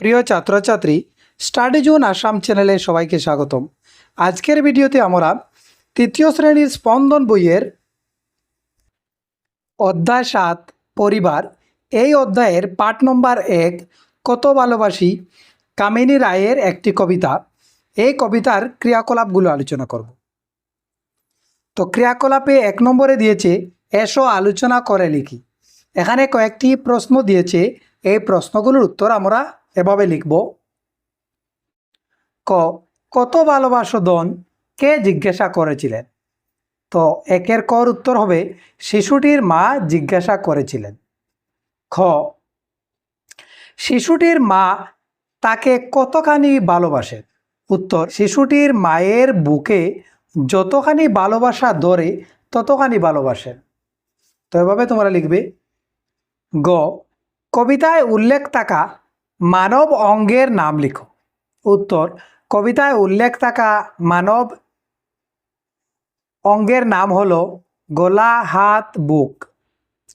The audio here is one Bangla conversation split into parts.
প্রিয় ছাত্রছাত্রী স্টাডি জোন আসাম চ্যানেলে সবাইকে স্বাগতম। আজকের ভিডিওতে আমরা তৃতীয় শ্রেণির স্পন্দন বইয়ের অধ্যায় সাত, পরিবার। এই অধ্যায়ের পাঠ নম্বর এক, কত ভালোবাসি? কামিনী রায়ের একটি কবিতা। এই কবিতার ক্রিয়াকলাপগুলো আলোচনা করব। তো ক্রিয়াকলাপে এক নম্বরে দিয়েছে, এসো আলোচনা করে লিখি। এখানে কয়েকটি প্রশ্ন দিয়েছে। এই প্রশ্নগুলোর উত্তর আমরা এভাবে লিখব। ক, কত ভালোবাসো দন? কে জিজ্ঞাসা করেছিলেন? তো একের কর উত্তর হবে, শিশুটির মা জিজ্ঞাসা করেছিলেন। খ, শিশুটির মা তাকে কতখানি ভালোবাসেন উত্তর, শিশুটির মায়ের বুকে যতখানি ভালোবাসা ধরে, ততখানি ভালোবাসেন তো এভাবে তোমরা লিখবে। গ, কবিতায় উল্লেখ থাকা মানব অঙ্গের নাম লিখো। উত্তর, কবিতায় উল্লেখ থাকা মানব অঙ্গের নাম হলো গলা, হাত, বুক।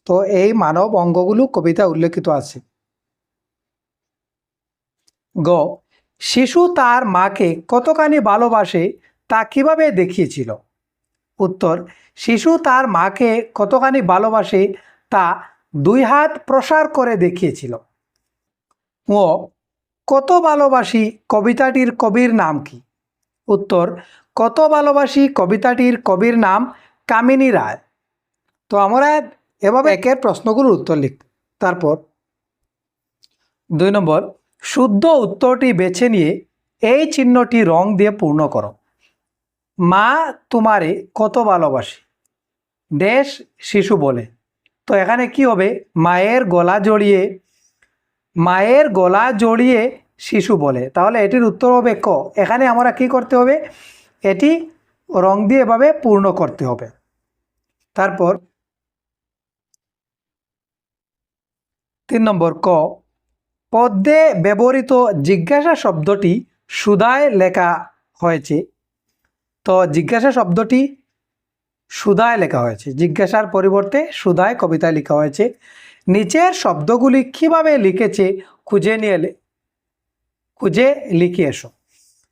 তো এই মানব অঙ্গগুলো কবিতায় উল্লেখিত আছে। গ, শিশু তার মাকে কতখানি ভালোবাসে তা কীভাবে দেখিয়েছিল? উত্তর, শিশু তার মাকে কতখানি ভালোবাসে তা দুই হাত প্রসার করে দেখিয়েছিল। ও, কত ভালোবাসি কবিতাটির কবির নাম কি? উত্তর, কত ভালোবাসি কবিতাটির কবির নাম কামিনী রায়। তো আমরা এভাবে একের প্রশ্নগুলোর উত্তর লিখ, তারপর। দুই নম্বর, শুদ্ধ উত্তরটি বেছে নিয়ে এই চিহ্নটি রং দিয়ে পূর্ণ করো। মা তোমারে কত ভালোবাসি। দেশ শিশু বলে। তো এখানে কি হবে? মায়ের গলা জড়িয়ে মায়ের গলা জড়িয়ে শিশু বলে। তাহলে এটির উত্তর হবে ক। এখানে আমরা কি করতে হবে? এটি রং দিয়ে এভাবে পূর্ণ করতে হবে। তারপর তিন নম্বর ক। পদ্মে ব্যবহৃত জিজ্ঞাসা শব্দটি সুধায় লেখা হয়েছে। তো জিজ্ঞাসা শব্দটি সুধায় লেখা হয়েছে। জিজ্ঞাসার পরিবর্তে সুদায় কবিতায় লেখা হয়েছে, নিচের শব্দগুলি কীভাবে লিখেছে খুঁজে নিয়ে খুঁজে লিখে এসো।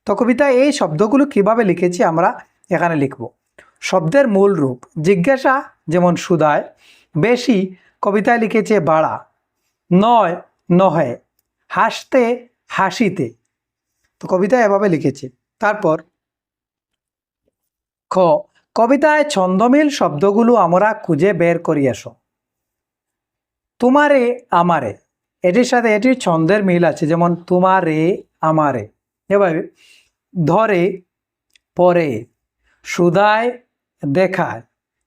তো কবিতায় এই শব্দগুলো কীভাবে লিখেছি আমরা এখানে লিখব? শব্দের মূল রূপ, জিজ্ঞাসা যেমন সুদায়, বেশি কবিতায় লিখেছে বাড়া, নয় নহে, হাসতে হাসিতে। তো কবিতা এভাবে লিখেছে। তারপর, খ কবিতায় ছন্দমিল শব্দগুলো আমরা খুঁজে বের করি আসো। তোমারে, আমারে। এটির সাথে এটির ছন্দের মিল আছে, যেমন তোমারে, আমারে। এভাবে, ধরে, পরে সুদায় দেখায়,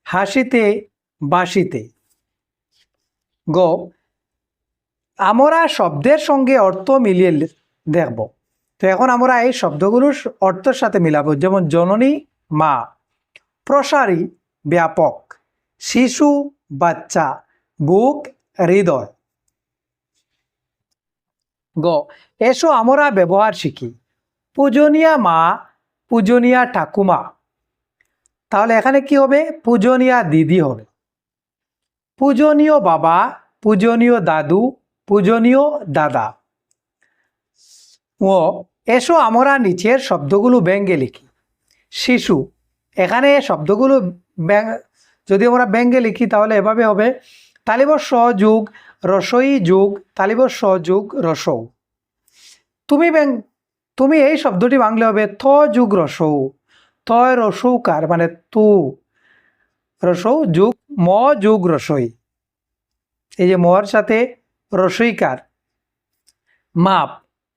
হাসিতে, বাসিতে। গ, আমরা শব্দের সঙ্গে অর্থ মিলিয়ে দেখব। তো এখন আমরা এই শব্দগুলোর অর্থের সাথে মিলাবো, যেমন জননী, মা। প্রসারী ব্যাপক। শিশু, বাচ্চা, বুক, হৃদয়। গ, এসো আমরা ব্যবহার শিখি। পূজনীয়া মা, পূজনীয়া ঠাকুমা। তাহলে এখানে কি হবে? পূজনীয়া দিদি হবে। পূজনীয় বাবা, পূজনীয় দাদু, পূজনীয় দাদা। ও, এসো আমরা নিচের শব্দগুলো ব্যঙ্গে লিখি। শিশু এখানে শব্দগুলো যদি আমরা ব্যঙ্গে লিখি তাহলে এভাবে হবে। তালিব সযুগ রসই যুগ তালিব সযুগ রসৌ। তুমি ব্যাং তুমি এই শব্দটি বাংলা হবে থ যুগ রসৌ। রসৌকার মানে তু। রসৌ যুগ, ম যুগ রসই এই যে মর সাথে রসইকার মাপ।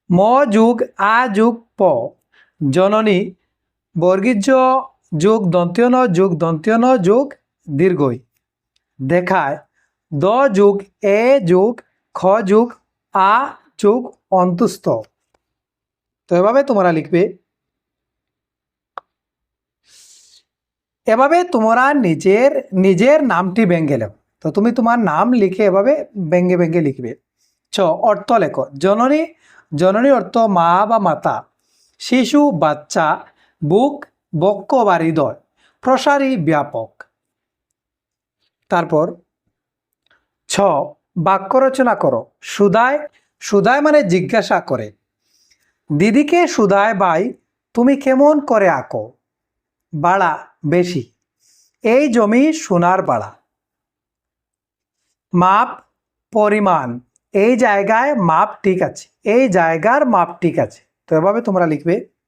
ম যুগ, আ যুগ, প। জননী বর্গীজ যুগ দন্তীয় ন, যুগ দন্তীয় ন, যুগ দীর্ঘই। দেখায়, দ যুগ এ যুগ খ যুগ আ যুগ অন্তুস্থ। তো এভাবে তোমরা লিখবে। এভাবে তোমরা নিজের নিজের নামটি ব্যঙ্গে লেখো তো তুমি তোমার নাম লিখে এভাবে ব্যঙ্গে ব্যঙ্গে লিখবে। ছ, অর্থ লেখো। জননী জননী অর্থ মা বা মাতা। শিশু, বাচ্চা, বুক বক্ষ বা হৃদয় প্রসারী ব্যাপক। তারপর, ছ, বাক্য রচনা করো। সুদায় সুদায় মানে জিজ্ঞাসা করে। দিদিকে সুদায়, ভাই, তুমি কেমন করে আঁকো? বাড়া বেশি। এই জমি সোনার বাড়া। মাপ, পরিমাণ। এই জায়গায় মাপ ঠিক আছে। এই জায়গার মাপ ঠিক আছে। তো এভাবে তোমরা লিখবে।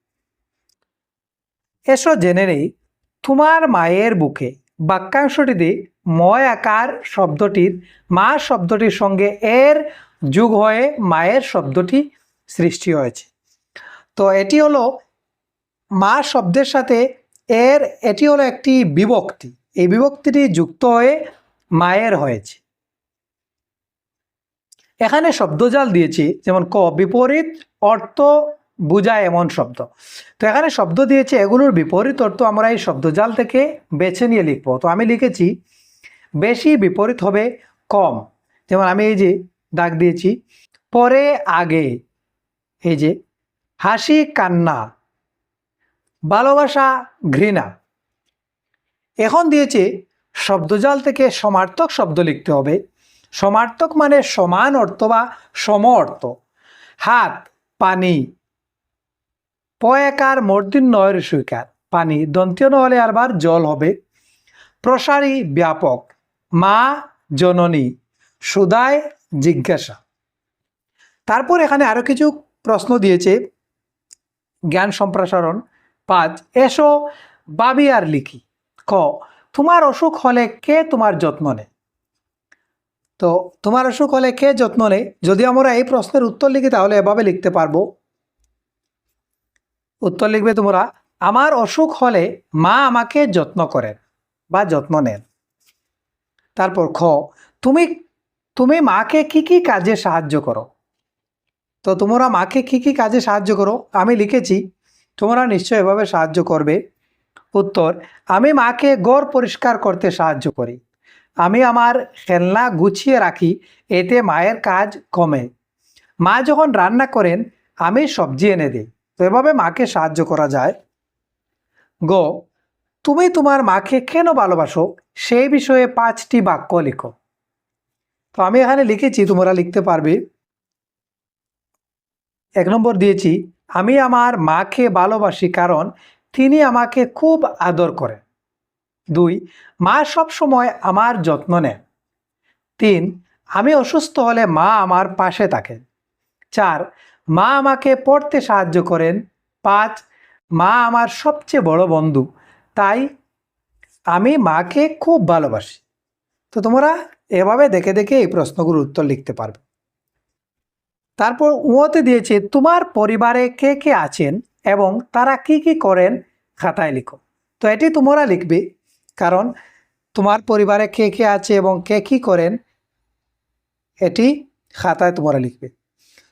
এসো জেনে নেই, তোমার মায়ের বুকে বাক্যাংশটিতে ময় আকার শব্দটির, মা শব্দটির সঙ্গে এর যুগ হয়ে মায়ের শব্দটি সৃষ্টি হয়েছে। তো এটি হলো মা শব্দের সাথে এর, এটি হলো একটি বিভক্তি। এই বিভক্তিটি যুক্ত হয়ে মায়ের হয়েছে। এখানে শব্দজাল দিয়েছি, যেমন ক বিপরীত, অর্থ বুঝায় এমন শব্দ। তো এখানে শব্দ দিয়েছে, এগুলোর বিপরীত অর্থ আমরা এই শব্দজাল থেকে বেছে নিয়ে লিখব। তো আমি লিখেছি, বেশি বিপরীত হবে কম। যেমন আমি এই যে দাগ দিয়েছি, পরে আগে, এই যে, হাসি কান্না, ভালোবাসা ঘৃণা। এখন দিয়েছে শব্দজাল থেকে সমার্থক শব্দ লিখতে হবে। সমার্থক মানে সমান অর্থ বা সম অর্থ হাত, পানি পয়াকার মর্দিন নয়ের সুইকার পানি দন্তীয় নহলে আরবার জল হবে। প্রসারী ব্যাপক। মা জননী, সুদায় জিজ্ঞাসা। তারপর এখানে আরও কিছু প্রশ্ন দিয়েছে। জ্ঞান সম্প্রসারণ পাঁচ, এসো বাবি আর লিখি। ক, তোমার অসুখ হলে কে তোমার যত্ন নেয়? তো তোমার অসুখ হলে কে যত্ন নেয়? যদি আমরা এই প্রশ্নের উত্তর লিখি, তাহলে এভাবে লিখতে পারব। উত্তর লিখবে তোমরা, আমার অসুখ হলে মা আমাকে যত্ন করেন বা যত্ন নেন। তারপর খ, তুমি তুমি মাকে কি কি কাজে সাহায্য করো? তো তোমরা মাকে কি কি কাজে সাহায্য করো? আমি লিখেছি, তোমরা নিশ্চয় এভাবে সাহায্য করবে। উত্তর, আমি মাকে গড় পরিষ্কার করতে সাহায্য করি। আমি আমার খেলনা গুছিয়ে রাখি, এতে মায়ের কাজ কমে। মা যখন রান্না করেন, আমি সবজি এনে দিই। তো এভাবে মাকে সাহায্য করা যায়। গ, তুমি তোমার মাকে কেন ভালোবাসো? সেই বিষয়ে পাঁচটি বাক্য লিখো। তো আমি এখানে লিখেছি, তোমরা লিখতে পারবে। এক নম্বর দিয়েছি, আমি আমার মাকে ভালোবাসি কারণ তিনি আমাকে খুব আদর করে। দুই, মা সব সময় আমার যত্ন নেয়। তিন, আমি অসুস্থ হলে মা আমার পাশে থাকেন চার, মা আমাকে পড়তে সাহায্য করেন। পাঁচ, মা আমার সবচেয়ে বড় বন্ধু। তাই আমি মাকে খুব ভালোবাসি। তো তোমরা এভাবে দেখে দেখে এই প্রশ্নগুলোর উত্তর লিখতে পারবে। তারপর উঁতে দিয়েছে, তোমার পরিবারে কে কে আছেন এবং তারা কি কি করেন খাতায় লিখো। তো এটি তোমরা লিখবে, কারণ তোমার পরিবারে কে কে আছে এবং কে কি করেন, এটি খাতায় তোমরা লিখবে।